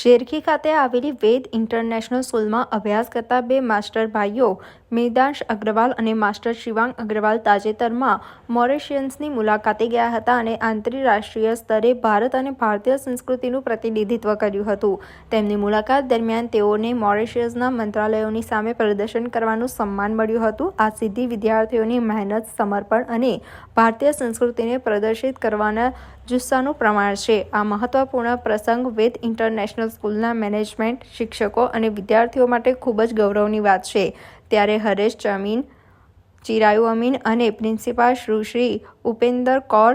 શેરખી ખાતે આવેલી વેદ ઇન્ટરનેશનલ સ્કૂલમાં અભ્યાસ કરતા બે માસ્ટર ભાઈઓ મેદાંશ અગ્રવાલ અને માસ્ટર શિવાંગ અગ્રવાલ તાજેતરમાં મોરેશિયન્સની મુલાકાતે ગયા હતા અને આંતરરાષ્ટ્રીય સ્તરે ભારત અને ભારતીય સંસ્કૃતિનું પ્રતિનિધિત્વ કર્યું હતું. તેમની મુલાકાત દરમિયાન તેઓને મોરેશિયસના મંત્રાલયોની સામે પ્રદર્શન કરવાનું સન્માન મળ્યું હતું. આ સિદ્ધિ વિદ્યાર્થીઓની મહેનત, સમર્પણ અને ભારતીય સંસ્કૃતિને પ્રદર્શિત કરવાના જુસ્સાનું પ્રમાણ છે. આ મહત્વપૂર્ણ પ્રસંગ વેદ ઇન્ટરનેશનલ સ્કૂલના મેનેજમેન્ટ, શિક્ષકો અને વિદ્યાર્થીઓ માટે ખૂબ જ ગૌરવની વાત છે. ત્યારે હરેશ જમીન ચિરાયુ અમીન અને પ્રિન્સિપાલ સુશ્રી ઉપેન્દર કૌર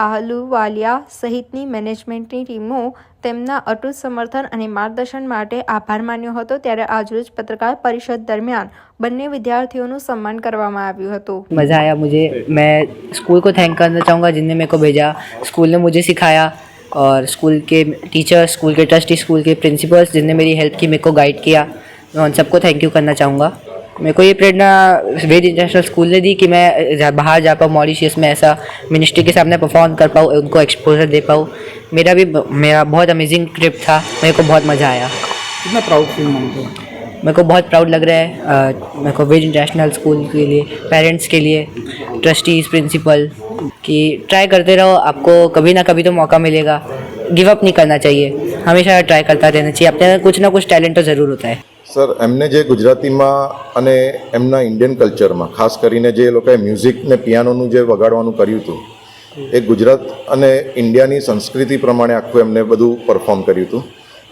આહલુવાલિયા સહિતની મેનેજમેન્ટની ટીમો તેમના અટૂટ સમર્થન અને માર્ગદર્શન માટે આભાર માન્યો હતો ત્યારે આજરોજ પત્રકાર પરિષદ દરમિયાન બંને વિદ્યાર્થીઓનું સન્માન કરવામાં આવ્યું હતું मज़ा आया मुझे मैं स्कूल को थैंक करना चाहूँगा जिनने मेरे को भेजा स्कूल ने मुझे सिखाया और स्कूल के टीचर्स स्कूल के ट्रस्टी स्कूल के प्रिंसिपल्स जिनने मेरी हेल्प की मेरे को गाइड किया मैं उन सबको थैंक यू करना चाहूँगा। मेरे को ये प्रेरणा वेद इंटरनेशनल स्कूल ने दी कि मैं बाहर जा पाऊँ मॉरिशियस में ऐसा मिनिस्ट्री के सामने परफॉर्म कर पाऊँ उनको एक्सपोजर दे पाऊँ। मेरा भी मेरा बहुत अमेजिंग ट्रिप था मेरे को बहुत मज़ा आया। कितना प्राउड फील मानते मेरे को बहुत प्राउड लग रहा है मेरे को वेज इंटरनेशनल स्कूल के लिए पेरेंट्स के लिए ट्रस्टीज प्रिंसिपल कि ट्राई करते रहो आपको कभी ना कभी तो मौका मिलेगा। गिव अप नहीं करना चाहिए हमेशा ट्राई करता रहना चाहिए अपने अंदर कुछ ना कुछ टैलेंट तो ज़रूर होता है સર એમને જે ગુજરાતીમાં અને એમના ઇન્ડિયન કલ્ચરમાં ખાસ કરીને જે એ લોકોએ મ્યુઝિક ને પિયાનોનું જે વગાડવાનું કર્યું હતું એ ગુજરાત અને ઇન્ડિયાની સંસ્કૃતિ પ્રમાણે આખું એમને બધું પરફોર્મ કર્યું હતું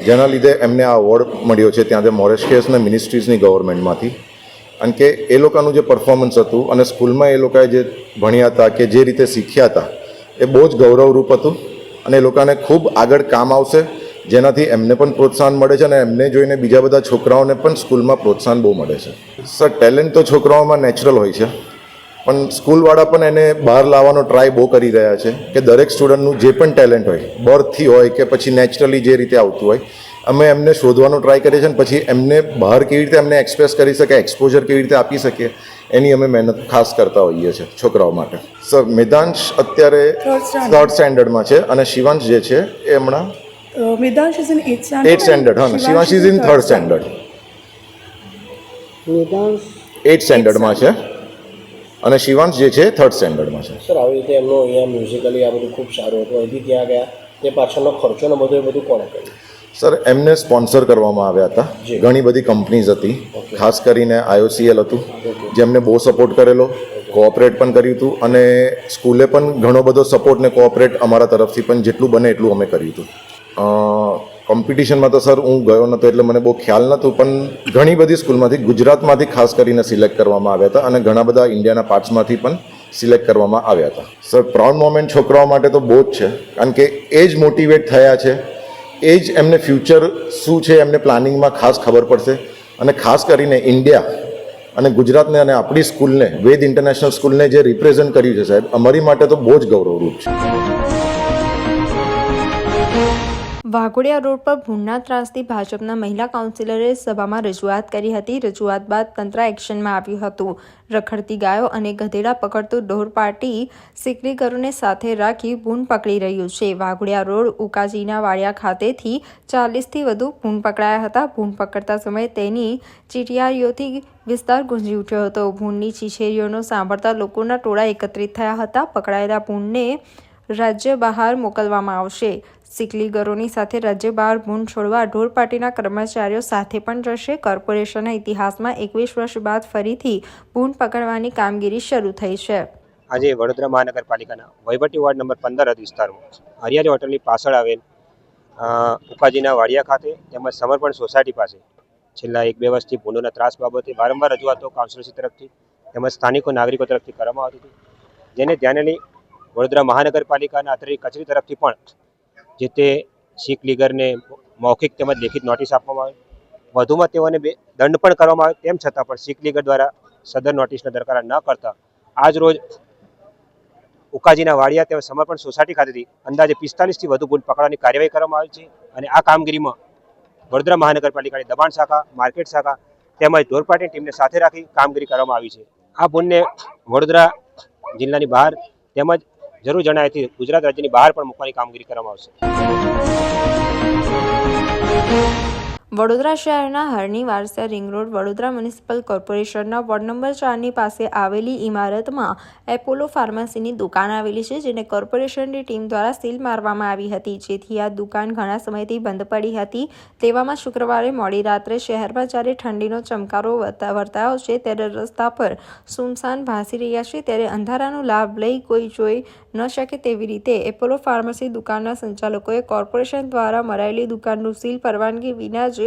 જેના લીધે એમને આ એવોર્ડ મળ્યો છે ત્યાં જે મોરેશિયસના મિનિસ્ટ્રીઝની ગવર્મેન્ટમાંથી કારણ કે એ લોકોનું જે પરફોર્મન્સ હતું અને સ્કૂલમાં એ લોકોએ જે ભણ્યા હતા કે જે રીતે શીખ્યા હતા એ બહુ જ ગૌરવરૂપ હતું અને લોકોને ખૂબ આગળ કામ આવશે, જેનાથી એમને પણ પ્રોત્સાહન મળે છે અને એમને જોઈને બીજા બધા છોકરાઓને પણ સ્કૂલમાં પ્રોત્સાહન બહુ મળે છે. સર, ટેલેન્ટ તો છોકરાઓમાં નેચરલ હોય છે, પણ સ્કૂલવાળા પણ એને બહાર લાવવાનો ટ્રાય બહુ કરી રહ્યા છે કે દરેક સ્ટુડન્ટનું જે પણ ટેલેન્ટ હોય બર્થથી હોય કે પછી નેચરલી જે રીતે આવતું હોય અમે એમને શોધવાનો ટ્રાય કરીએ છીએ અને પછી એમને બહાર કેવી રીતે એમને એક્સપ્રેસ કરી શકે એક્સપોઝર કેવી રીતે આપી શકીએ એની અમે મહેનત ખાસ કરતા હોઈએ છીએ છોકરાઓ માટે. સર મેદાંશ અત્યારે થર્ડ સ્ટેન્ડર્ડમાં છે અને શિવાંશ જે છે એ હમણાં Vedansh is in 8th standard. Standard હા Shivansh is in third standard eight સ્ટેન્ડર્ડમાં છે. અને શિવાંશ જે છે થર્ડ સ્ટેન્ડર્ડમાં છે. સર આવી રીતે એમનું અહીંયા મ્યુઝિકલી આ બધું ખૂબ સારું હતું. અહીંથી ત્યાં ગયા. તે પાછળનો ખર્ચો ને બધું એ બધું કોણે કર્યું? સર એમને સ્પોન્સર કરવામાં આવ્યા હતા. ઘણી બધી કંપનીઝ હતી. ખાસ કરીને આઈઓસીએલ હતું જેમને બહુ સપોર્ટ કરેલો. કોઓપરેટ પણ કર્યું હતું અને સ્કૂલે પણ ઘણો બધો સપોર્ટ ને કોઓપરેટ અમારા તરફથી પણ જેટલું બને એટલું અમે કર્યું હતું. કોમ્પિટિશનમાં તો સર હું ગયો નહોતો એટલે મને બહુ ખ્યાલ નહોતું પણ ઘણી બધી સ્કૂલમાંથી ગુજરાતમાંથી ખાસ કરીને સિલેક્ટ કરવામાં આવ્યા હતા અને ઘણા બધા ઇન્ડિયાના પાર્ટ્સમાંથી પણ સિલેક્ટ કરવામાં આવ્યા હતા. સર પ્રાઉડ મોમેન્ટ છોકરાઓ માટે તો બહુ જ છે કારણ કે એ જ મોટિવેટ થયા છે એ જ એમને ફ્યુચર શું છે એમને પ્લાનિંગમાં ખાસ ખબર પડશે. અને ખાસ કરીને ઇન્ડિયા અને ગુજરાતને અને આપણી સ્કૂલને વેદ ઇન્ટરનેશનલ સ્કૂલને જે રિપ્રેઝન્ટ કર્યું છે સાહેબ, અમારી માટે તો બહુ જ ગૌરવરૂપ છે. વાઘોડિયા રોડ પર ભૂંડના ત્રાસથી ભાજપના મહિલા કાઉન્સિલરે સભામાં રજૂઆત કરી હતી. રજૂઆત બાદ તંત્ર એક્શનમાં આવ્યું હતું. રખડતી ગાયો અને ગધેડા પકડતું ઢોર પાર્ટી સિકરીગરોને સાથે રાખી ભૂન પકડી રહ્યું છે. વાઘોડિયા રોડ ઉકાજીના વાડિયા ખાતેથી ચાલીસથી વધુ ભૂન પકડાયા હતા. ભૂન પકડતા સમયે તેની ચીટિયારીઓથી વિસ્તાર ગુંજી ઉઠ્યો હતો. ભૂંડની ચીછેરીઓનો સાંભળતા લોકોના ટોળા એકત્રિત થયા હતા. પકડાયેલા ભૂંડને રાજ્ય બહાર મોકલવામાં આવશે. સિકલીગરોની સાથે રાજ્ય બહાર ભૂંડ છોડવા ઢોર પાર્ટીના કર્મચારીઓ સાથે પણ જશે. કોર્પોરેશનના ઇતિહાસમાં એકવીસ વર્ષ બાદ ફરીથી ભૂન પકડવાની કામગીરી શરૂ થઈ છે. આજે વડોદરા મહાનગરપાલિકાના વહીવટી વોર્ડ નંબર પંદર હદ વિસ્તારમાં હરિયાળી હોટલની પાછળ આવેલ ઉપાજીના વાડિયા ખાતે તેમજ સમર્પણ સોસાયટી પાસે છેલ્લા એક બે વર્ષથી ભૂંડોના ત્રાસ બાબતે વારંવાર રજૂઆતો કાઉન્સિલરશ્રી તરફથી તેમજ સ્થાનિકો નાગરિકો તરફથી કરવામાં આવતી હતી. જેને ધ્યાને લઈ વડોદરા મહાનગરપાલિકાના અત્રે કચેરી તરફથી પણ જે તે શીખ લીગરને મૌખિક તેમજ લેખિત નોટિસ આપવામાં આવે. વધુમાં તેઓને બે દંડ પણ કરવામાં આવે, તેમ છતાં પણ શીખ લીગર દ્વારા સદર નોટિસના દરકાર ન કરતા આજ રોજ ઉકાજીના વાડિયા તેમજ સમર્પણ સોસાયટી ખાતેથી અંદાજે પિસ્તાલીસથી વધુ ગુણ પકડવાની કાર્યવાહી કરવામાં આવી છે અને આ કામગીરીમાં વડોદરા મહાનગરપાલિકાની દબાણ શાખા, માર્કેટ શાખા તેમજ ધોરપાટની ટીમને સાથે રાખી કામગીરી કરવામાં આવી છે. આ ભૂનને વડોદરા જિલ્લાની બહાર તેમજ જરૂર જણાયથી ગુજરાત રાજ્યની બહાર પણ મૂકવાની કામગીરી કરવામાં આવશે. વડોદરા શહેરના Harni Varasiya ring road Vadodara municipal કોર્પોરેશનના વોર્ડ નંબર ચારની પાસે આવેલી ઇમારતમાં એપોલો ફાર્મસીની દુકાન આવેલી છે, જેને કોર્પોરેશનની ટીમ દ્વારા સીલ મારવામાં આવી હતી. જેથી આ દુકાન ઘણા સમયથી બંધ પડી હતી. તેવામાં શુક્રવારે મોડી રાત્રે શહેરમાં જ્યારે ઠંડીનો ચમકારો વર્તા- વર્તાયો છે, ત્યારે રસ્તા પર સુમસાન ભાસી રહ્યા છે, ત્યારે અંધારાનો લાભ લઈ કોઈ જોઈ ન શકે તેવી રીતે એપોલો ફાર્મસી દુકાનના સંચાલકોએ કોર્પોરેશન દ્વારા મરાયેલી દુકાનનું સીલ પરવાનગી વિના જ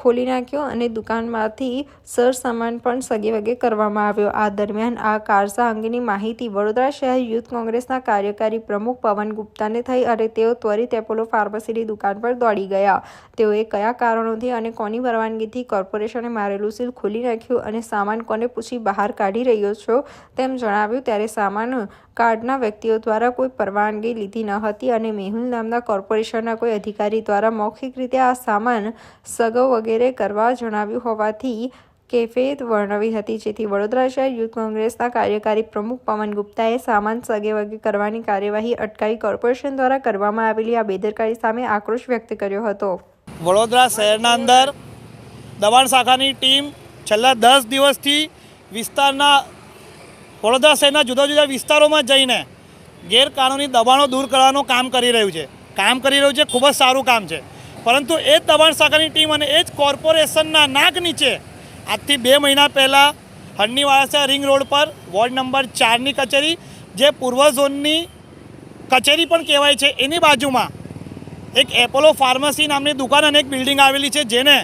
ખોલી નાખ્યો અને દુકાનમાંથી સરસામાન પણ સગે વગે કરવામાં આવ્યો. આ દરમિયાન આ કારસા અંગેની માહિતી વડોદરા શહેર યુથ કોંગ્રેસના કાર્યકારી પ્રમુખ પવન ગુપ્તાને થઈ અને તેઓ ત્વરિત એપોલો ફાર્મસીની દુકાન પર દોડી ગયા. તેઓએ કયા કારણોથી અને કોની પરવાનગીથી કોર્પોરેશને મારેલું સીલ ખોલી નાખ્યું અને સામાન કોને પૂછી બહાર કાઢી રહ્યો છો તેમ જણાવ્યું ત્યારે સામાન કાર્ડના વ્યક્તિઓ દ્વારા કોઈ પરવાનગી લીધી ન હતી અને મેહુલ નામના કોર્પોરેશનના કોઈ અધિકારી દ્વારા મૌખિક રીતે આ સામાન સગો વગેરે કરવા જણાવ્યું હોવાથી કેફેત વર્ણવી હતી. જેથી વડોદરા શહેર યુથ કોંગ્રેસના કાર્યકારી પ્રમુખ પવન ગુપ્તાએ સામાન સગે વગે કરવાની કાર્યવાહી અટકાવી કોર્પોરેશન દ્વારા કરવામાં આવેલી આ બેદરકારી સામે આક્રોશ વ્યક્ત કર્યો હતો. વડોદરા શહેરના અંદર દબાણ શાખાની ટીમ છેલ્લા દસ દિવસથી વિસ્તારના વડોદરા શહેરના જુદા જુદા વિસ્તારોમાં જઈને ગેરકાનૂની દબાણો દૂર કરવાનું કામ કરી રહ્યું છે. કામ કરી રહ્યું છે, ખૂબ જ સારું કામ છે. પરંતુ એ દબાણ શાખાની ટીમ અને એ જ કોર્પોરેશનના નાક નીચે આજથી બે મહિના પહેલાં હરણીવાળા રિંગ રોડ પર વોર્ડ નંબર ચારની કચેરી, જે પૂર્વ ઝોનની કચેરી પણ કહેવાય છે, એની બાજુમાં એક એપોલો ફાર્મસી નામની દુકાન અને એક બિલ્ડિંગ આવેલી છે, જેને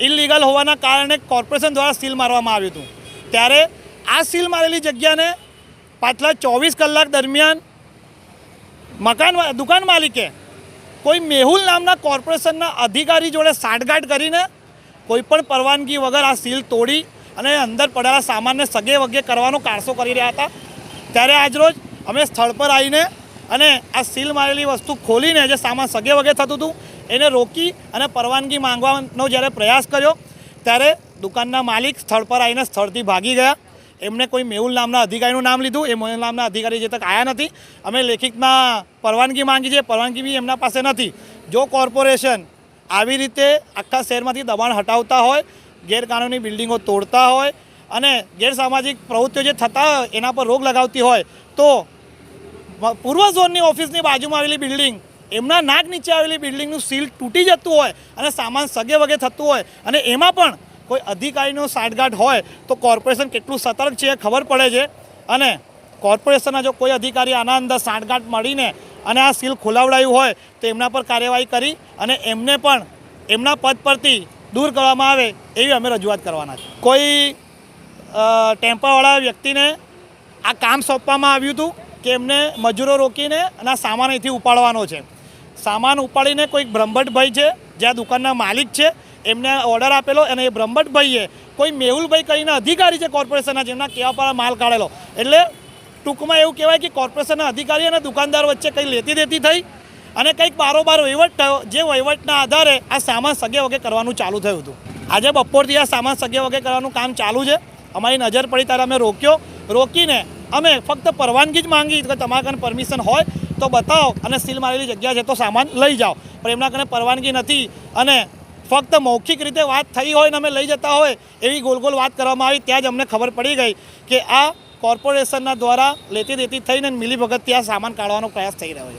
ઇલીગલ હોવાના કારણે કોર્પોરેશન દ્વારા સીલ મારવામાં આવ્યું હતું. ત્યારે આ સીલ મારેલી જગ્યાને પાછલા ચોવીસ કલાક દરમિયાન મકાન દુકાન માલિકે કોઈ મેહુલ નામના કોર્પોરેશનના અધિકારી જોડે સાંઠગાંઠ કરીને કોઈ પણ પરવાનગી વગર આ સીલ તોડી અને અંદર પડેલા સામાનને સગે વગે કરવાનો કારસો કરી રહ્યા હતા. ત્યારે આજરોજ અમે સ્થળ પર આવીને અને આ સીલ મારેલી વસ્તુ ખોલીને જે સામાન સગે વગે થતું હતું, એને રોકી અને પરવાનગી માંગવાનો જ્યારે પ્રયાસ કર્યો, ત્યારે દુકાનના માલિક સ્થળ પર આવીને સ્થળથી ભાગી ગયા. એમણે કોઈ મેહુલ નામના અધિકારીનું નામ લીધું, એ મેહુલ નામના અધિકારી જે તક આવ્યા નથી. અમે લેખિતમાં પરવાનગી માંગી છે, પરવાનગી બી એમના પાસે નથી. જો કોર્પોરેશન આવી રીતે આખા શહેરમાંથી દબાણ હટાવતા હોય, ગેરકાનૂની બિલ્ડિંગો તોડતા હોય અને ગેરસામાજિક પ્રવૃત્તિઓ જે થતા એના પર રોક લગાવતી હોય, તો પૂર્વ ઝોનની ઓફિસની બાજુમાં આવેલી બિલ્ડિંગ, એમના નાક નીચે આવેલી બિલ્ડિંગનું સીલ તૂટી જતું હોય અને સામાન સગે વગે થતું હોય અને એમાં પણ કોઈ અધિકારીનો સાંઠગાંઠ હોય તો કોર્પોરેશન કેટલું સતર્ક છે એ ખબર પડે છે. અને કોર્પોરેશનના જો કોઈ અધિકારી આના અંદર સાંઠગાંઠ મળીને અને આ સીલ ખોલાવડાયું હોય તો એમના પર કાર્યવાહી કરી અને એમને પણ એમના પદ પરથી દૂર કરવામાં આવે એવી અમે રજૂઆત કરવાના છે. કોઈ ટેમ્પાવાળા વ્યક્તિને આ કામ સોંપવામાં આવ્યું હતું કે એમને મજૂરો રોકીને અને આ સામાન અહીંથી ઉપાડવાનો છે. સામાન ઉપાડીને કોઈક બ્રહ્મભટ્ટભાઈ છે જે આ દુકાનના માલિક છે એમને ઓર્ડર આપેલો અને એ બ્રહ્મટભાઈએ કોઈ મેહુલભાઈ કરીને અધિકારી છે કોર્પોરેશનના જેમના કહેવા પર માલ કાઢેલો. એટલે ટૂંકમાં એવું કહેવાય કે કોર્પોરેશનના અધિકારી અને દુકાનદાર વચ્ચે કંઈ લેતી દેતી થઈ અને કંઈક બારોબાર વહીવટ થયો, જે વહીવટના આધારે આ સામાન સગે વગે કરવાનું ચાલુ થયું હતું. આજે બપોરથી આ સામાન સગે વગે કરવાનું કામ ચાલુ છે. અમારી નજર પડી ત્યારે અમે રોક્યો. રોકીને અમે ફક્ત પરવાનગી જ માંગી કે તમારા કને પરમિશન હોય તો બતાવો અને સીલ મારેલી જગ્યા છે તો સામાન લઈ જાઓ. પણ એમના કને પરવાનગી નથી અને ફક્ત મૌખિક રીતે વાત થઈ હોય ને અમે લઈ જતા હોય એવી ગોલ ગોલ વાત કરવામાં આવી, ત્યાં જ અમને ખબર પડી ગઈ કે આ કોર્પોરેશનના દ્વારા લેતી દેતી થઈને મિલીભગત ત્યાં સામાન કાઢવાનો પ્રયાસ થઈ રહ્યો છે.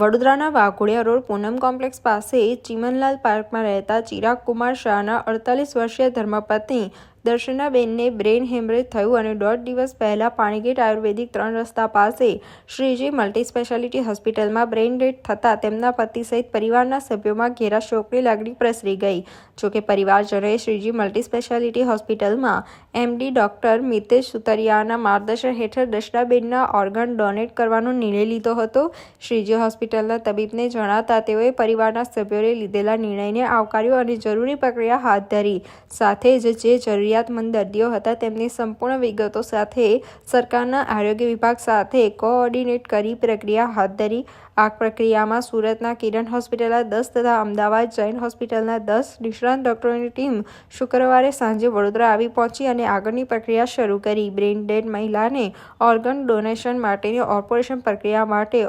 વડોદરાના વાઘોડિયા રોડ પૂનમ કોમ્પ્લેક્સ પાસે ચીમનલાલ પાર્કમાં રહેતા ચિરાગ કુમાર શાહના અડતાલીસ વર્ષીય ધર્મપત્ની દર્શનાબેનને બ્રેન હેમરેજ થયું અને દોઢ દિવસ પહેલાં પાણીગેટ આયુર્વેદિક ત્રણ રસ્તા પાસે શ્રીજી મલ્ટી સ્પેશિયાલિટી હોસ્પિટલમાં બ્રેન ડેડ થતાં તેમના પતિ સહિત પરિવારના સભ્યોમાં ઘેરા શોકની લાગણી પ્રસરી ગઈ. જોકે પરિવારજનોએ શ્રીજી મલ્ટી સ્પેશિયાલિટી હોસ્પિટલમાં એમડી ડોક્ટર મિતેશ સુતરિયાના માર્ગદર્શન હેઠળ દર્શનાબેનના ઓર્ગન ડોનેટ કરવાનો નિર્ણય લીધો હતો. શ્રીજી હોસ્પિટલના તબીબને જણાતા તેઓએ પરિવારના સભ્યોએ લીધેલા નિર્ણયને આવકાર્યો અને જરૂરી પ્રક્રિયા હાથ ધરી. સાથે જ જે જરૂરિયાત જરૂરિયાતમંદ દર્દીઓ હતા. તેમની સંપૂર્ણ વિગતો સાથે સરકારના આરોગ્ય વિભાગ સાથે કોઓર્ડિનેટ કરી પ્રક્રિયા હાથ ધરી. આ પ્રક્રિયામાં સુરતના કિરણ હોસ્પિટલના દસ તથા અમદાવાદ જૈન હોસ્પિટલના દસ નિષ્ણાંત ડોક્ટરોની ટીમ શુક્રવારે સાંજે વડોદરા આવી પહોંચી અને આગળની પ્રક્રિયા શરૂ કરી. બ્રેઇન ડેડ મહિલાને ઓર્ગન ડોનેશન માટેની ઓપરેશન પ્રક્રિયા માટે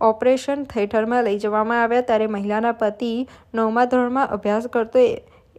ઓપરેશન થિયેટરમાં લઈ જવામાં આવ્યા. ત્યારે મહિલાના પતિ નવમા ધોરણમાં અભ્યાસ કરતો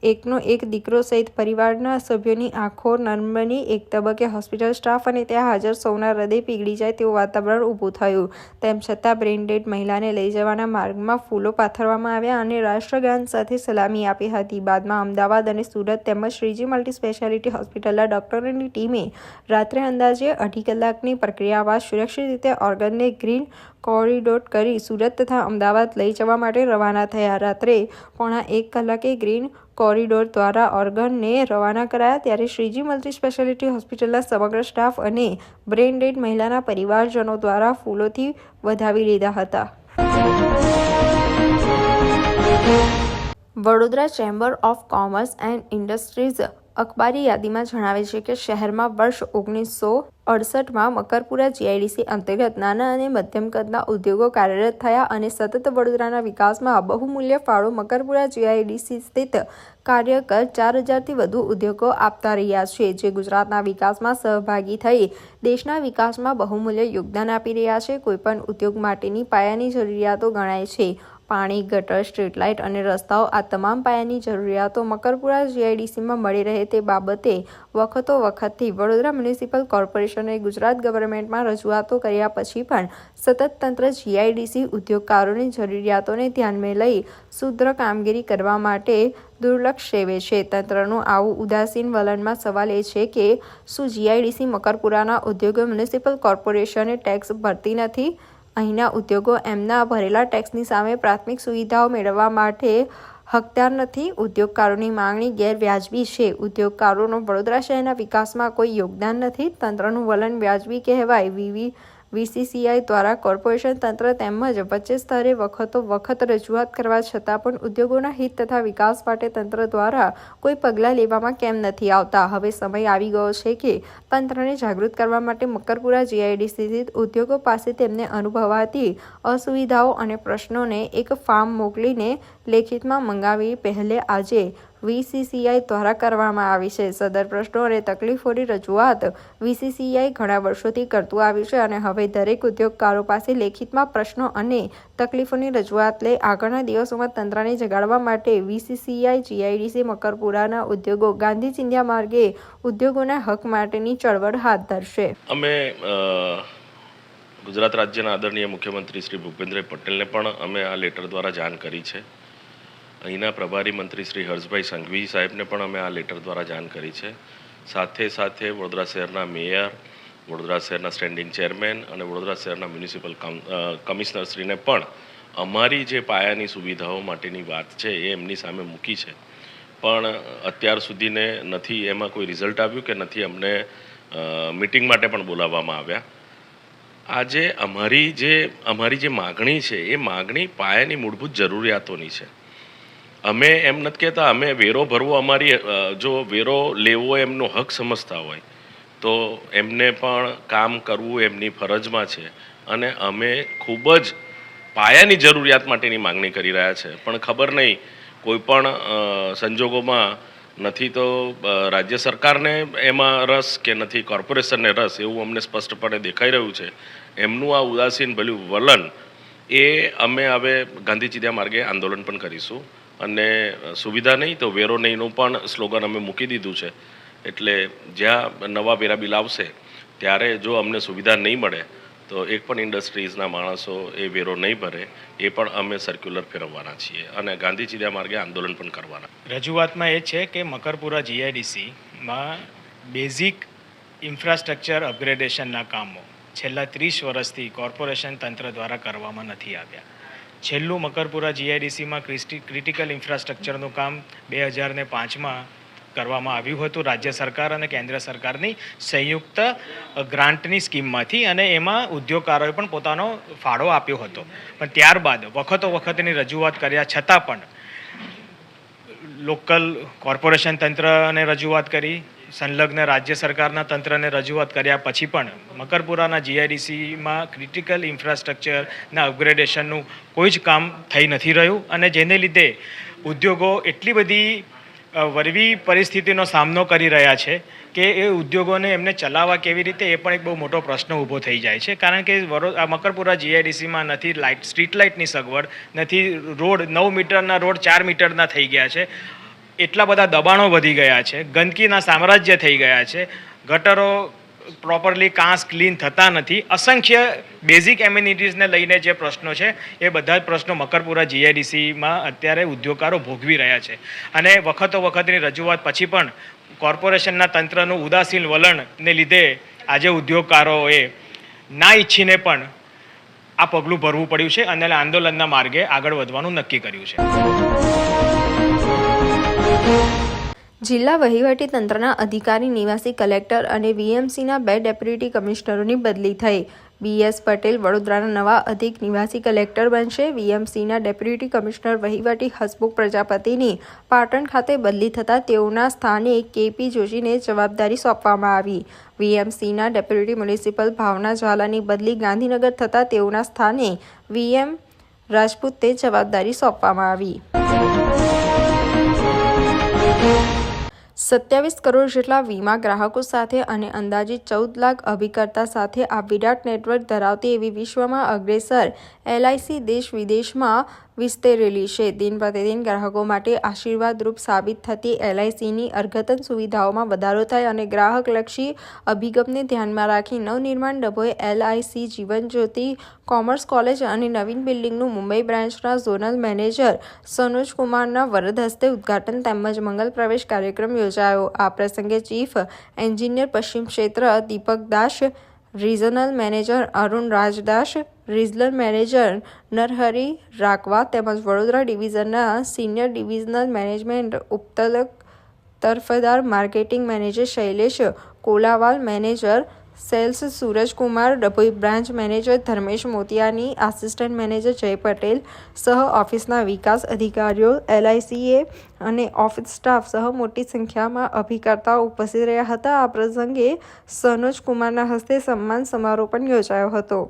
એકનો એક દીકરો સહિત પરિવારના સભ્યોની આંખો નર્મની એક તબક્કે હોસ્પિટલ સ્ટાફ અને ત્યાં હાજર સૌના હૃદય પીગળી જાય તેવું વાતાવરણ ઊભું થયું. તેમ છતાં બ્રેન્ડેડ મહિલાને લઈ જવાના માર્ગમાં ફૂલો પાથરવામાં આવ્યા અને રાષ્ટ્રગાન સાથે સલામી આપી હતી. બાદમાં અમદાવાદ અને સુરત તેમજ શ્રીજી મલ્ટી સ્પેશિયાલિટી હોસ્પિટલના ડોક્ટરોની ટીમે રાત્રે અંદાજે અઢી કલાકની પ્રક્રિયા બાદ સુરક્ષિત રીતે ઓર્ગનને ગ્રીન કોરિડોર કરી સુરત તથા અમદાવાદ લઈ જવા માટે રવાના થયા. રાત્રે પોણા એક કલાકે ગ્રીન કોરિડોર દ્વારા ઓર્ગનને રવાના કરાયા ત્યારે શ્રીજી મલ્ટી સ્પેશિયાલિટી હોસ્પિટલના સમગ્ર સ્ટાફ અને બ્રેઇન ડેડ મહિલાના પરિવારજનો દ્વારા ફૂલોથી વધાવી લીધા હતા. Vadodara chamber of commerce and industries અખબારી યાદીમાં જણાવે છે કે શહેરમાં વર્ષ ઓગણીસો અડસઠમાં મકરપુરા જીઆઈડીસી અંતર્ગત નાના અને મધ્યમ કદના ઉદ્યોગો કાર્યરત થયા અને સતત વડોદરાના વિકાસમાં બહુમૂલ્ય ફાળો મકરપુરા જીઆઈડીસી સ્થિત કાર્યકર ચાર હજારથી વધુ ઉદ્યોગો આપતા રહ્યા છે, જે ગુજરાતના વિકાસમાં સહભાગી થઈ દેશના વિકાસમાં બહુમૂલ્ય યોગદાન આપી રહ્યા છે. કોઈપણ ઉદ્યોગ માટેની પાયાની જરૂરિયાતો ગણાય છે. પાણી, ગટર સ્ટ્રીટ લાઇટ અને રસ્તાઓ આ તમામ પાયાની જરૂરિયાતો મકરપુરા જીઆઈડીસીમાં મળી રહે તે બાબતે વખતો વખતથી વડોદરા મ્યુનિસિપલ કોર્પોરેશને ગુજરાત ગવર્મેન્ટમાં રજૂઆતો કર્યા પછી પણ સતત તંત્ર જીઆઈડીસી ઉદ્યોગકારોની જરૂરિયાતોને ધ્યાનમાં લઈ શુદ્ર કામગીરી કરવા માટે દુર્લક્ષ સેવે છે. તંત્રનું આવું ઉદાસીન વલણમાં સવાલ એ છે કે શું જીઆઈડીસી મકરપુરાના ઉદ્યોગો મ્યુનિસિપલ કોર્પોરેશને ટેક્સ ભરતી નથી? અહીંના ઉદ્યોગો એમના ભરેલા ટેક્સની સામે પ્રાથમિક સુવિધાઓ મેળવવા માટે હકદાર નથી. ઉદ્યોગકારોની માંગણી ગેરવ્યાજબી છે. ઉદ્યોગકારોનો વડોદરા શહેરના વિકાસમાં કોઈ યોગદાન નથી. તંત્રનું વલણ વ્યાજબી કહેવાય. વીવી વીસીસીઆઈ દ્વારા કોર્પોરેશન તંત્ર તેમજ વચ્ચે સ્તરે વખતો વખત રજૂઆત કરવા છતાં પણ ઉદ્યોગોના હિત તથા વિકાસ માટે તંત્ર દ્વારા કોઈ પગલાં લેવામાં કેમ નથી આવતા. હવે સમય આવી ગયો છે કે તંત્રને જાગૃત કરવા માટે મકરપુરા જીઆઈડીસી સ્થિત ઉદ્યોગો પાસે તેમને અનુભવાતી અસુવિધાઓ અને પ્રશ્નોને એક ફાર્મ મોકલીને લેખિતમાં મંગાવી પહેલે આજે વીસીસીઆઈ દ્વારા કરવામાં આવી છે. સદર પ્રશ્નો અને તકલીફોની રજૂઆત વીસીસીઆઈ ઘણા વર્ષોથી કરતું આવ્યું છે અને હવે દરેક ઉદ્યોગકારો પાસે લેખિતમાં પ્રશ્નો અને તકલીફોની રજૂઆત લઈ આગળના દિવસોમાં તંત્રને જગાડવા માટે વીસીસીઆઈ, જીઆઈડીસી, મકરપુરાના ઉદ્યોગો, ગાંધી ચિંધ્યા માર્ગે ઉદ્યોગોના હક માટેની ચળવળ હાથ ધરશે. અમે ગુજરાત રાજ્યના આદરણીય મુખ્યમંત્રી શ્રી ભૂપેન્દ્ર પટેલને પણ અમે આ લેટર દ્વારા જાણ કરી છે. અહીંના પ્રભારી મંત્રી શ્રી હર્ષભાઈ સંઘવી સાહેબને પણ અમે આ લેટર દ્વારા જાણ કરી છે. સાથે સાથે વડોદરા શહેરના મેયર, વડોદરા શહેરના સ્ટેન્ડિંગ ચેરમેન અને વડોદરા શહેરના મ્યુનિસિપલ કમ- કમિશનરશ્રીને પણ અમારી જે પાયાની સુવિધાઓ માટેની વાત છે એ એમની સામે મૂકી છે. પણ અત્યાર સુધીને નથી એમાં કોઈ રિઝલ્ટ આવ્યું કે નથી અમને મિટિંગ માટે પણ બોલાવવામાં આવ્યા. આજે અમારી જે અમારી જે માગણી છે એ માગણી પાયાની મૂળભૂત જરૂરિયાતોની છે. અમે એમ નથી કહેતા, અમે વેરો ભરવો અમારી જો વેરો લેવો એમનો હક સમજતા હોય, તો એમને પણ કામ કરવું એમની ફરજમાં છે. અને અમે ખૂબ જ પાયાની જરૂરિયાત માટેની માગણી કરી રહ્યા છે. પણ ખબર નહીં, કોઈ પણ સંજોગોમાં નથી તો રાજ્ય સરકારને એમાં રસ કે નથી કોર્પોરેશનને રસ એવું અમને સ્પષ્ટપણે દેખાઈ રહ્યું છે. એમનું આ ઉદાસીન ભલું વલણ એ અમે હવે ગાંધી ચીધ્યા માર્ગે આંદોલન પણ કરીશું. અને સુવિધા નહીં તો વેરો નહીંનું પણ સ્લોગન અમે મૂકી દીધું છે. એટલે જ્યાં નવા વેરા બિલ આવશે, ત્યારે જો અમને સુવિધા નહીં મળે, તો એક પણ ઇન્ડસ્ટ્રીઝના માણસો એ વેરો નહીં ભરે, એ પણ અમે સર્ક્યુલર ફેરવવાના છીએ અને ગાંધી ચિંધ્યા માર્ગે આંદોલન પણ કરવાના. રજૂઆતમાં એ છે કે મકરપુરા જીઆઈડીસીમાં બેઝિક ઇન્ફ્રાસ્ટ્રક્ચર અપગ્રેડેશનના કામો છેલ્લા ત્રીસ વર્ષથી કોર્પોરેશન તંત્ર દ્વારા કરવામાં નથી આવ્યા. છેલ્લું મકરપુરા જીઆઈડીસીમાં ક્રિટિકલ ઇન્ફ્રાસ્ટ્રક્ચરનું કામ બે હજાર ને પાંચમાં કરવામાં આવ્યું હતું. રાજ્ય સરકાર અને કેન્દ્ર સરકારની સંયુક્ત ગ્રાન્ટની સ્કીમમાંથી અને એમાં ઉદ્યોગકારોએ પણ પોતાનો ફાળો આપ્યો હતો. પણ ત્યારબાદ વખતો વખતની રજૂઆત કર્યા છતાં પણ, લોકલ કોર્પોરેશન તંત્રને રજૂઆત કરી સંલગ્ન રાજ્ય સરકારના તંત્રને રજૂઆત કર્યા પછી પણ મકરપુરાના જીઆઈડીસીમાં ક્રિટિકલ ઇન્ફ્રાસ્ટ્રક્ચરના અપગ્રેડેશનનું કોઈ જ કામ થઈ નથી રહ્યું અને જેને લીધે ઉદ્યોગો એટલી બધી વરવી પરિસ્થિતિનો સામનો કરી રહ્યા છે કે એ ઉદ્યોગોને એમને ચલાવવા કેવી રીતે એ પણ એક બહુ મોટો પ્રશ્ન ઊભો થઈ જાય છે. કારણ કે વડો મકરપુરા જીઆઈડીસીમાં નથી લાઇટ સ્ટ્રીટ લાઇટની સગવડ, નથી રોડ, નવ મીટરના રોડ ચાર મીટરના થઈ ગયા છે. એટલા બધા દબાણો વધી ગયા છે, ગંદકીના સામ્રાજ્ય થઈ ગયા છે, ગટરો પ્રોપરલી કાંસ ક્લીન થતા નથી. અસંખ્ય બેઝિક એમ્યુનિટીઝને લઈને જે પ્રશ્નો છે, એ બધા જ પ્રશ્નો મકરપુરા જીઆઈડીસીમાં અત્યારે ઉદ્યોગકારો ભોગવી રહ્યા છે. અને વખતો વખતની રજૂઆત પછી પણ કોર્પોરેશનના તંત્રનું ઉદાસીન વલણને લીધે આજે ઉદ્યોગકારોએ ના ઈચ્છીને પણ આ પગલું ભરવું પડ્યું છે અને આંદોલનના માર્ગે આગળ વધવાનું નક્કી કર્યું છે. જિલ્લા વહીવટી તંત્રના અધિકારી, નિવાસી કલેક્ટર અને વીએમસીના બે ડેપ્યુટી કમિશનરોની બદલી થઈ. બીએસ પટેલ વડોદરાના નવા અધિક નિવાસી કલેક્ટર બનશે. વીએમસીના ડેપ્યુટી કમિશનર વહીવટી હસમુખ પ્રજાપતિની પાટણ ખાતે બદલી થતાં તેઓના સ્થાને કેપી જોશીને જવાબદારી સોંપવામાં આવી. વીએમસીના ડેપ્યુટી મ્યુનિસિપલ ભાવના ઝાલાની બદલી ગાંધીનગર થતાં તેઓના સ્થાને વીએમ રાજપૂતને જવાબદારી સોંપવામાં આવી. સત્યાવીસ કરોડ જેટલા વીમા ગ્રાહકો સાથે અને અંદાજિત ચૌદ લાખ અભિકર્તા સાથે આ વિરાટ નેટવર્ક ધરાવતી એવી વિશ્વમાં અગ્રેસર એલઆઈસી દેશ વિદેશમાં વિસ્તરેલી છે. દિન પ્રતિદિન ગ્રાહકો માટે આશીર્વાદરૂપ સાબિત થતી એલઆઈસીની અર્ઘતન સુવિધાઓમાં વધારો થાય અને ગ્રાહકલક્ષી અભિગમને ધ્યાનમાં રાખી નવનિર્માણ ડભોએ એલઆઈસી જીવન જ્યોતિ કોમર્સ કોલેજ અને નવીન બિલ્ડિંગનું મુંબઈ બ્રાન્ચના ઝોનલ મેનેજર સનોજ કુમારના વરદ હસ્તે ઉદ્ઘાટન તેમજ મંગલ પ્રવેશ કાર્યક્રમ યોજાયો. આ પ્રસંગે ચીફ એન્જિનિયર પશ્ચિમ ક્ષેત્ર Deepak Das, regional manager Arun Rajdas regional manager Narhari Rakwa તેમજ વડોદરા ડિવિઝનના senior divisional management ઉપતલક Tarafdar marketing manager Shailesh Kolawal, manager sales Surajkumar, Dabhoi branch manager Dharmesh Motiyani, assistant manager Jay Patel સહ ઓફિસના વિકાસ અધિકારીઓ, એલઆઈસીએ અને office staff સહ મોટી સંખ્યામાં અભિકર્તાઓ ઉપસ્થિત રહ્યા હતા. આ પ્રસંગે સનોજ કુમારના હસ્તે સન્માન સમારોહ પણ યોજાયો હતો.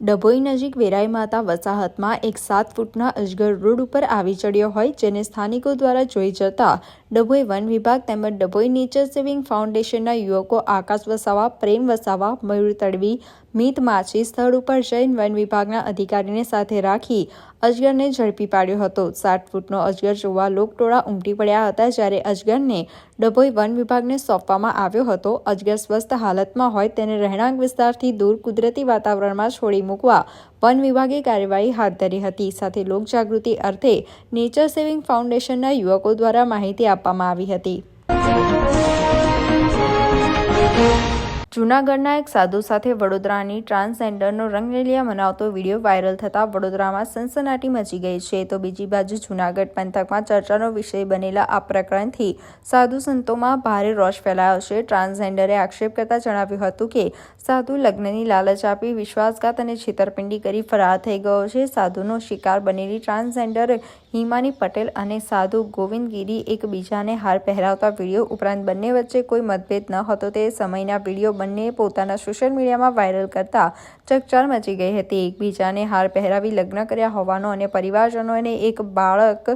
ડભોઈ નજીક વેરાઈ માતા વસાહતમાં એક સાત ફૂટના અજગર રોડ ઉપર આવી ચડ્યો હોય, જેને સ્થાનિકો દ્વારા જોઈ જતા ડભોઈ વન વિભાગ તેમજ ડભોઈ નેચર સેવિંગ ફાઉન્ડેશનના યુવકો આકાશ વસાવા, પ્રેમ વસાવા, મયુર તડવી, મિત માછી સ્થળ ઉપર જૈન વન વિભાગના અધિકારીને સાથે રાખી અજગરને ઝડપી પાડ્યો હતો. સાત ફૂટનો અજગર જોવા લોકટોળા ઉમટી પડ્યા હતા જ્યારે અજગરને ડભોઈ વન વિભાગને સોંપવામાં આવ્યો હતો. અજગર સ્વસ્થ હાલતમાં હોય તેને રહેણાંક વિસ્તારથી દૂર કુદરતી વાતાવરણમાં છોડી મૂકવા વન વિભાગે કાર્યવાહી હાથ ધરી હતી. સાથે લોકજાગૃતિ અર્થે નેચર સેવિંગ ફાઉન્ડેશનના યુવકો દ્વારા માહિતી આપવામાં આવી હતી. જૂનાગઢના એક સાધુ સાથે વડોદરાની ટ્રાન્સજેન્ડરનો રંગરેલિયા મનાવતો વીડિયો વાયરલ થતાં વડોદરામાં સનસનાટી મચી ગઈ છે. તો બીજી બાજુ જૂનાગઢ પંથકમાં ચર્ચાનો વિષય બનેલા આ પ્રકરણથી સાધુ સંતોમાં ભારે રોષ ફેલાયો છે. ટ્રાન્સજેન્ડરે આક્ષેપ કરતા જણાવ્યું હતું કે, સાધુ લગ્નની લાલચ આપી વિશ્વાસઘાત અને છેતરપિંડી કરી ફરાર થઈ ગયો છે. સાધુનો શિકાર બનેલી ટ્રાન્સજેન્ડર હિમાની પટેલ અને સાધુ ગોવિંદગીરી એકબીજાને હાર પહેરાવતા વીડિયો ઉપરાંત બંને વચ્ચે કોઈ મતભેદ ન હતો. તે સમયના વીડિયો બંને પોતાના સોશિયલ મીડિયામાં વાયરલ કરતા ચકચાર મચી ગઈ હતી. એકબીજાને હાર પહેરાવી લગ્ન કર્યા હોવાનો અને પરિવારજનોને એક બાળક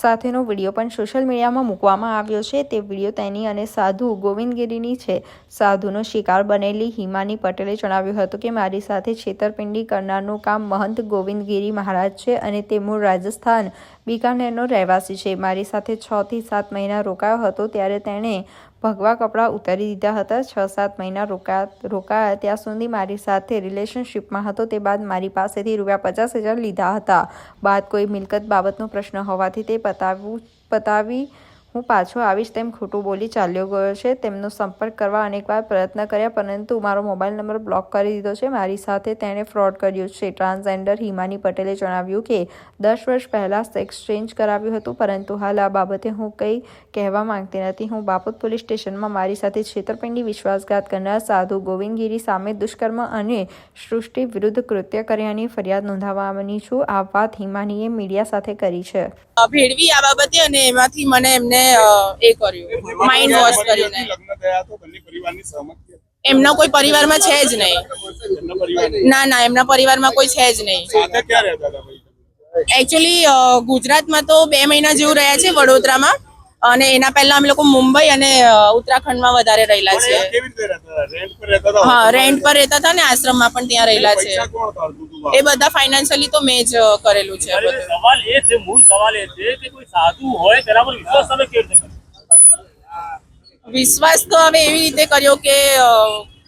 સાથેનો વીડિયો પણ સોશિયલ મીડિયામાં મૂકવામાં આવ્યો છે. તે વીડિયો તેની અને સાધુ ગોવિંદગીરીની છે. સાધુનો શિકાર બનેલી હિમાની પટેલે જણાવ્યું હતું કે, મારી સાથે છેતરપિંડી કરનારનું કામ મહંત ગોવિંદગીરી મહારાજ છે અને તે મૂળ રાજસ્થાન બિકાનેરનો રહેવાસી છે. મારી સાથે છથી સાત મહિના રોકાયો હતો ત્યારે તેણે ભગવા કપડાં ઉતારી દીધા હતા. છ સાત મહિના રોકા, રોકાયા ત્યાં સુધી મારી સાથે રિલેશનશિપમાં હતો. તે બાદ મારી પાસેથી રૂપિયા પચાસ હજાર લીધા હતા. બાદ કોઈ મિલકત બાબતનો પ્રશ્ન હોવાથી તે પતાવવું પતાવી હું પાછો આવીશ તેમ ખોટું બોલી ચાલ્યો ગયો છે. તેમનો સંપર્ક કરવા અનેકવાર પ્રયત્ન કર્યા, પરંતુ મારો મોબાઈલ નંબર બ્લોક કરી દીધો છે. મારી સાથે તેણે ફ્રોડ કર્યો છે. ટ્રાન્સજેન્ડર હિમાની પટેલે જણાવ્યું કે, દસ વર્ષ પહેલાં સેક્સ ચેન્જ કરાવ્યું હતું, પરંતુ હાલ આ બાબતે હું કંઈ કહેવા માંગતી નથી. હું બાપોદ પોલીસ સ્ટેશનમાં મારી સાથે છેતરપિંડી, વિશ્વાસઘાત કરનાર સાધુ ગોવિંદગીરી સામે દુષ્કર્મ અને સૃષ્ટિ વિરુદ્ધ કૃત્ય કર્યાની ફરિયાદ નોંધાવવાની છું. આ વાત હિમાનીએ મીડિયા સાથે કરી છે. ભેળવી આ બાબતે અને એમાંથી મને એમને એ કર્યું. માઇન્ડ વોશ કરીને. એમનો કોઈ પરિવારમાં છે જ નહીં. ના ના એમના પરિવારમાં કોઈ છે જ નહીં. એકચ્યુઅલી ગુજરાતમાં તો બે મહિના જેવું રહ્યા છે વડોદરામાં. અને એના પહેલા અમે લોકો મુંબઈ અને ઉત્તરાખંડમાં વધારે રહેલા છે હા રેન્ટ પર રહેતા હતા ને આશ્રમમાં પણ ત્યાં રહેલા છે. એ બધા ફાઇનાન્શિયલી તો મેં જ કરેલું છે. સવાલ એ છે મૂળ સવાલ એ છે કે કોઈ સાધુ હોય તેના પર વિશ્વાસ તમે કેવી રીતે વિશ્વાસ તો હવે એવી રીતે કર્યો કે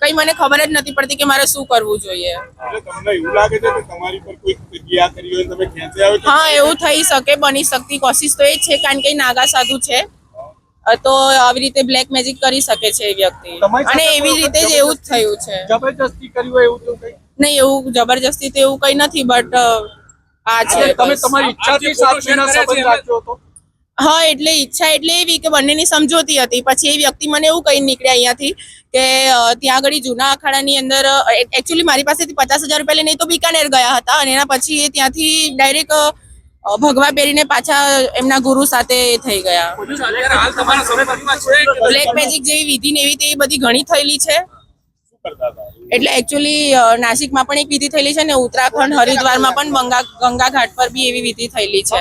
કઈ મને ખબર જ નથી પડતી કે મારે શું કરવું જોઈએ. તમને એવું લાગે છે કે તમારી પર કોઈ ક્રિયા કરી હોય તમે ખેંચી આવે હા એવું થઈ શકે બની શકતી. કોશિશ તો એ જ છે કારણ કે નાગા સાધુ છે. તો આવી રીતે બ્લેક મેજિક કરી શકે છે એ વ્યક્તિ. અને એવી રીતે જ એવું જ થયું છે. જબરજસ્તી કર્યું હોય એવું તો કઈ? નહીં એવું જબરજસ્તી તો એવું કઈ નથી બટ આ છે તમે તમારી ઈચ્છાથી સાત સંબંધ રાખ્યો હતો. હા, એટલે ઈચ્છા એટલે એવી કે બંનેની સમજોતી હતી. પછી એ વ્યક્તિ મને એવું કહી નીકળ્યા અહીંયાથી કે ત્યાં આગળ જૂના અખાડાની અંદર એકચ્યુઅલી મારી પાસેથી પચાસ હજાર રૂપિયા લઈને તો બિકાનેર ગયા હતા અને એના પછી એ ત્યાંથી ડાયરેક્ટ ભગવા પહેરીને પાછા એમના ગુરુ સાથે થઈ ગયા. બ્લેક મેજિક જેવી વિધિ ને એવી તે બધી ઘણી થયેલી છે. એટલે એકચ્યુઅલી નાસિકમાં પણ એક વિધિ થયેલી છે ને ઉત્તરાખંડ હરિદ્વારમાં પણ ગંગા ગંગા ઘાટ પર બી એવી વિધિ થયેલી છે.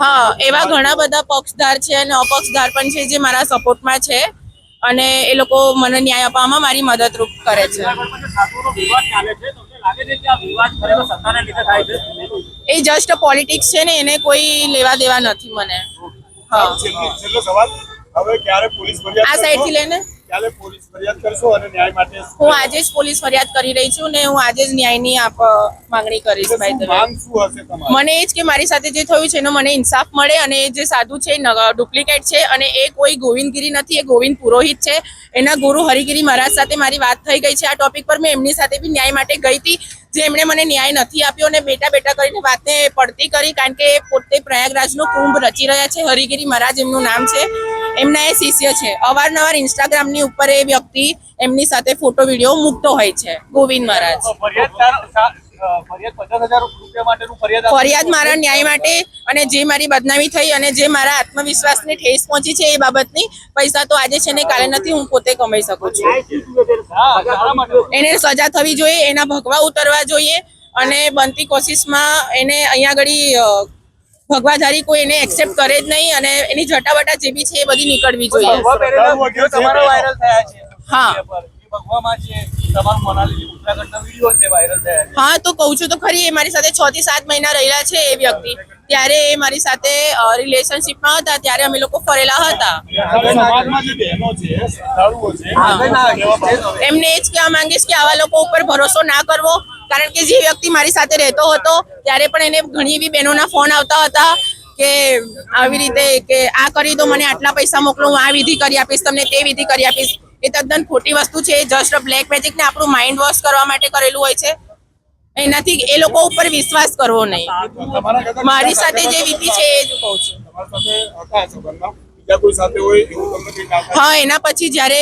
હા એવા ઘણા બધા પક્ષધાર છે અને અપક્ષધાર પણ છે જે મારા સપોર્ટમાં છે અને એ લોકો મને ન્યાય અપાવવામાં મારી મદદરૂપ કરે છે. એ જસ્ટ પોલિટિક્સ છે ને એને કોઈ લેવા દેવા નથી મને. હા. આ? સાઈડથી લઈને? ક્યારે પોલીસ ફરિયાદ કરશો અને ન્યાય માટે હું આજે જ પોલીસ ફરિયાદ કરી રહી છું ને હું આજે જ ન્યાયની આપ માંગણી કરીશ શું ભાઈ તમે માંગ શું હશે તમારી? મને એ જ કે મારી સાથે જે થયું છે એનો મને ઇન્સાફ મળે અને એ જે સાધુ છે ડુપ્લિકેટ છે અને એ કોઈ ગોવિંદગીરી નથી એ ગોવિંદ પુરોહિત છે. એના ગુરુ હરિગીરી મહારાજ સાથે મારી વાત થઈ ગઈ છે. આ ટોપિક પર મેં એમની સાથે બી ન્યાય માટે ગઈ હતી. જે એમણે મને ન્યાય નથી આપ્યો અને બેટા બેટા કરીને વાતને પડતી કરી કારણ કે પોતે પ્રયાગરાજનો કુંભ રચી રહ્યા છે. હરિગીરી મહારાજ એમનું નામ છે. એમના એ શિષ્ય છે. અવારનવાર ઇન્સ્ટાગ્રામની ઉપર એ વ્યક્તિ એમની સાથે ફોટો વીડિયો મૂકતો હોય છે. ગોવિંદ મહારાજ. ફરિયાદ મારા ન્યાય માટે અને જે મારી બદનામી થઈ અને જે મારા આત્મવિશ્વાસને ઠેસ પહોંચી છે એ બાબતની પૈસા તો આજે છે ને કાલે નથી હું પોતે કમાઈ શકું છું. એને સજા થવી જોઈએ એના ભગવા ઉતરવા જોઈએ અને બનતી કોશિશમાં એને અહીંયા આગળ ભગવાધારી કોઈ એને એક્સેપ્ટ કરે જ નહીં અને એની જટાવટા જે બી છે એ બધી નીકળવી જોઈએ. હા. મીડિયા પર. એ ભગવામાં છે તમારું મનાલી ઉત્તરાખંડના વીડિયો છે વાયરલ થયા હા તો કહું છું તો ખરી એ મારી સાથે છ થી સાત મહિના રહેલા છે એ વ્યક્તિ. ત્યારે એ મારી સાથે રિલેશનશિપમાં હતા ત્યારે અમે લોકો ફરેલા હતા. એમને એ જ કહેવા માંગીશ કે આવા લોકો ઉપર ભરોસો ના કરવો કારણ કે જે વ્યક્તિ મારી સાથે રહેતો હતો ત્યારે પણ એને ઘણી એવી બહેનોના ફોન આવતા હતા કે આવી રીતે કે આ કરી દો મને આટલા પૈસા મોકલો હું આ વિધિ કરી આપીશ તમને તે વિધિ કરી આપીશ. એ તદ્દન ખોટી વસ્તુ છે. જસ્ટ બ્લેક મેજિક ને આપણું માઇન્ડ વોશ કરવા માટે કરેલું હોય છે. એનાથી એ લોકો ઉપર વિશ્વાસ કરવો નહીં. મારી સાથે જે વિધિ છે, એ જ કહું છું. હા, એના પછી જ્યારે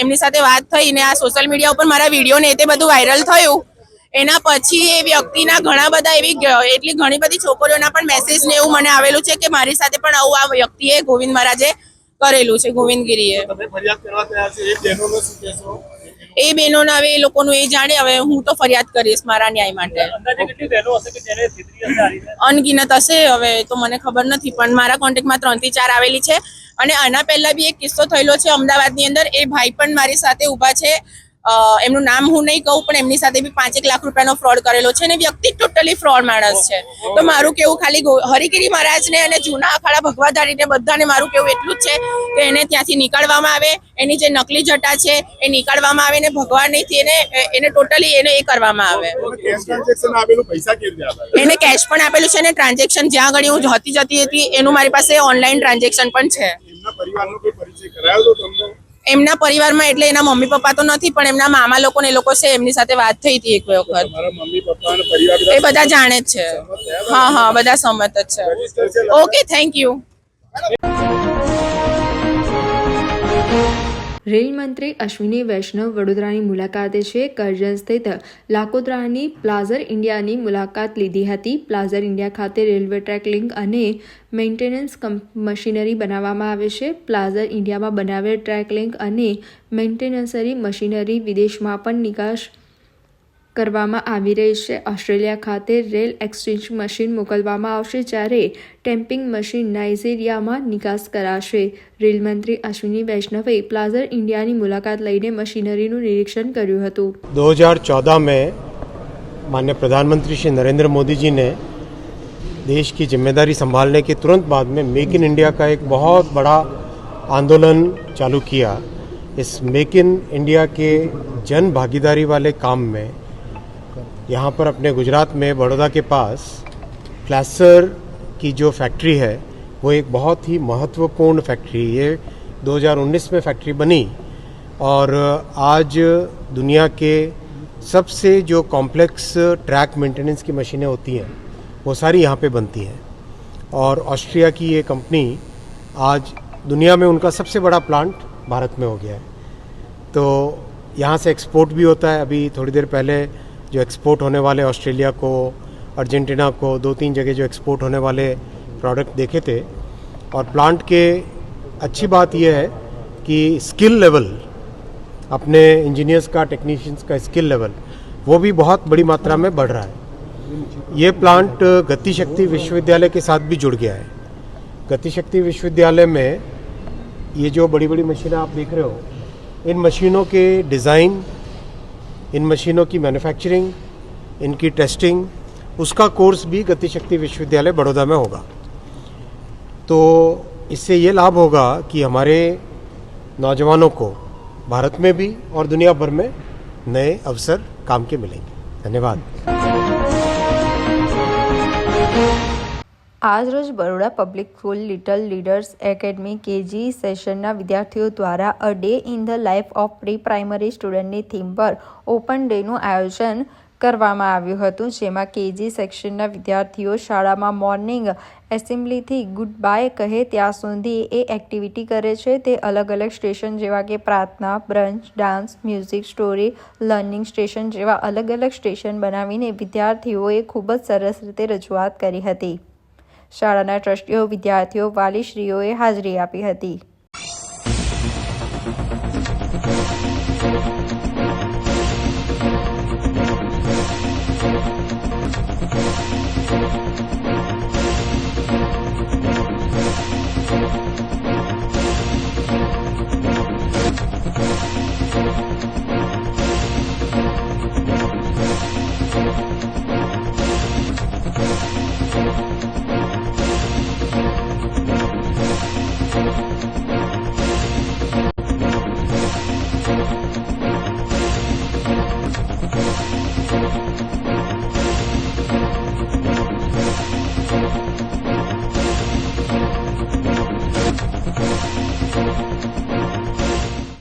એમની સાથે વાત થઈ ને આ સોશિયલ મીડિયા ઉપર મારા વીડિયો ને તે બધું વાયરલ થયું. એના પછી એ વ્યક્તિના ઘણા બધા એવી એટલી ઘણી બધી છોકરીઓના પણ મેસેજ ને એવું મને આવેલું છે કે મારી સાથે પણ આવું આ વ્યક્તિએ, ગોવિંદ મહારાજે કરેલું છે ગોવિંદગીરીએ. એ બહેનોને એ બહેનોના હવે એ લોકોનું એ જાણે હવે હું તો ફરિયાદ કરીશ મારા ન્યાય માટે. બહેનો અનગિનત હશે હવે તો મને ખબર નથી પણ મારા કોન્ટેક્ટમાં ત્રણથી ચાર આવેલી છે. અને આના પહેલા બી એક કિસ્સો થયેલો છે અમદાવાદની અંદર. એ ભાઈ પણ મારી સાથે ઊભા છે. એમનું નામ હું નહીં કહું પણ એમની સાથે બી પાંચેક લાખ રૂપિયાનો ફ્રોડ કરેલો છે અને વ્યક્તિ ટોટલી ફ્રોડ માણસ છે. તો મારું કેવું ખાલી હરિગીરી મહારાજને અને જૂના અખાડા ભગવાધારીને બધાને મારું કેવું એટલું જ છે કે એને ત્યાંથી નીકળવામાં આવે એની જે નકલી જટા છે એ નીકળવામાં આવે ને ભગવાનથી એને એને ટોટલી એને એ કરવામાં આવે. એને કેશ પણ આપેલું છે અને ટ્રાન્ઝેક્શન જ્યાં આગળ હું જતી જતી હતી એનું મારી પાસે ઓનલાઈન ટ્રાન્ઝેક્શન પણ છે. પરિવારનો કોઈ પરિચય કરાયો તો તમને? એમના પરિવારમાં એટલે એના મમ્મી પપ્પા તો નથી પણ એમના મામા લોકો ને એ લોકો છે એમની સાથે વાત થઈ હતી એક વખત. એ બધા જાણે જ છે. હા હા બધા સંમત જ છે. ઓકે થેન્ક યુ રેલ મંત્રી અશ્વિની વૈષ્ણવ વડોદરાની મુલાકાતે છે. કરજણ સ્થિત લાકોદરાની પ્લાઝર ઇન્ડિયાની મુલાકાત લીધી હતી. પ્લાઝર ઇન્ડિયા ખાતે રેલવે ટ્રેક લિંક અને મેન્ટેનન્સ મશીનરી બનાવવામાં આવે છે. પ્લાઝર ઇન્ડિયામાં બનાવેલ ટ્રેક લિંક અને મેન્ટેનન્સરી મશીનરી વિદેશમાં પણ નિકાસ કરવામાં આવી રહી છે ઓસ્ટ્રેલિયા ખાતે રેલ એક્સચેન્જ મશીન મોકલવામાં આવશે જ્યારે ટેમ્પિંગ મશીન નાઇજીરિયામાં નિકાસ કરાશે રેલ મંત્રી અશ્વિની વૈષ્ણવે પ્લાઝર ઇન્ડિયાની મુલાકાત લઈને મશીનરીનું નિરીક્ષણ કર્યું હતું 2014 में माननीय प्रधानमंत्री श्री नरेंद्र मोदी जी ने देश की जिम्मेदारी संभालने के तुरंत बाद में मेक इन इंडिया का एक बहुत बड़ा आंदोलन चालू किया इस मेक इन इंडिया के जन भागीदारी वाले काम में यहाँ पर अपने गुजरात में बड़ौदा के पास क्लासर की जो फैक्ट्री है, वो एक बहुत ही महत्वपूर्ण फैक्ट्री ये 2019 में फैक्ट्री बनी और आज दुनिया के सबसे जो कॉम्प्लेक्स ट्रैक मेंटेनेंस की मशीनें होती हैं, वो सारी यहाँ पे बनती हैं। और ऑस्ट्रिया की ये कंपनी आज दुनिया में उनका सबसे बड़ा प्लांट भारत में हो गया है। तो यहाँ से एक्सपोर्ट भी होता है। अभी थोड़ी देर पहले जो एक्सपोर्ट होने वाले ऑस्ट्रेलिया को अर्जेंटीना को, दो तीन जगह जो एक्सपोर्ट होने वाले प्रोडक्ट देखे थे। और प्लांट के, अच्छी बात यह है कि स्किल लेवल अपने इंजीनियर्स का टेक्नीशियंस का स्किल लेवल वो भी बहुत बड़ी मात्रा में बढ़ रहा है। ये प्लांट गतिशक्ति विश्वविद्यालय के साथ भी जुड़ गया है। गतिशक्ति विश्वविद्यालय में ये जो बड़ी बड़ी मशीनें आप देख रहे हो, इन मशीनों के डिज़ाइन इन मशीनों की मैन्युफैक्चरिंग इनकी टेस्टिंग उसका कोर्स भी गतिशक्ति विश्वविद्यालय बड़ौदा में होगा। तो इससे ये लाभ होगा कि हमारे नौजवानों को भारत में भी और दुनिया भर में नए अवसर काम के मिलेंगे। धन्यवाद। આજરોજ Baroda public school little leaders academy KG સેશનના વિદ્યાર્થીઓ દ્વારા a day in the life of pre primary સ્ટુડન્ટની theme પર ઓપન ડેનું આયોજન કરવામાં આવ્યું હતું, જેમાં કેજી સેક્શનના વિદ્યાર્થીઓ શાળામાં મોર્નિંગ એસેમ્બલીથી ગુડ બાય કહે ત્યાં સુધી એ એક્ટિવિટી કરે છે. તે અલગ અલગ સ્ટેશન જેવા કે પ્રાર્થના, brunch, dance, music, story, learning station જેવા અલગ અલગ સ્ટેશન બનાવીને વિદ્યાર્થીઓએ ખૂબ જ સરસ રીતે રજૂઆત કરી હતી. શાળાના ટ્રસ્ટીઓ વિદ્યાર્થીઓ વાલીશ્રીઓએ હાજરી આપી હતી.